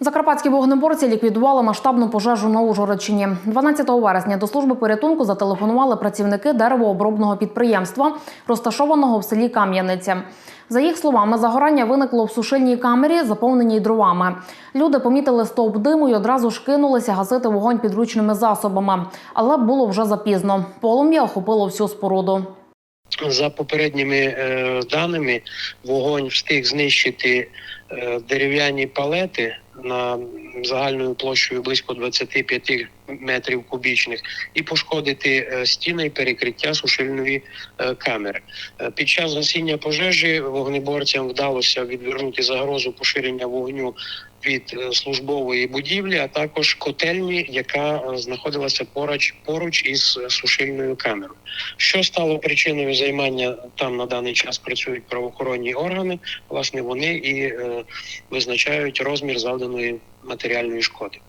Закарпатські вогнеборці ліквідували масштабну пожежу на Ужгородщині. 12 вересня до служби порятунку зателефонували працівники деревообробного підприємства, розташованого в селі Кам'яниця. За їх словами, загорання виникло в сушильній камері, заповненій дровами. Люди помітили стовп диму і одразу ж кинулися гасити вогонь підручними засобами, але було вже запізно. Полум'я охопило всю споруду. За попередніми е, даними, вогонь встиг знищити е, дерев'яні палети на загальною площею близько 25 метрів кубічних і пошкодити е, стіни і перекриття сушильної е, камери. Е, під час гасіння пожежі вогнеборцям вдалося відвернути загрозу поширення вогню від службової будівлі, а також котельні, яка знаходилася поруч поруч із сушильною камерою. Що стало причиною займання там на даний час працюють правоохоронні органи. Власне, вони і е, визначають розмір завданої матеріальної шкоди.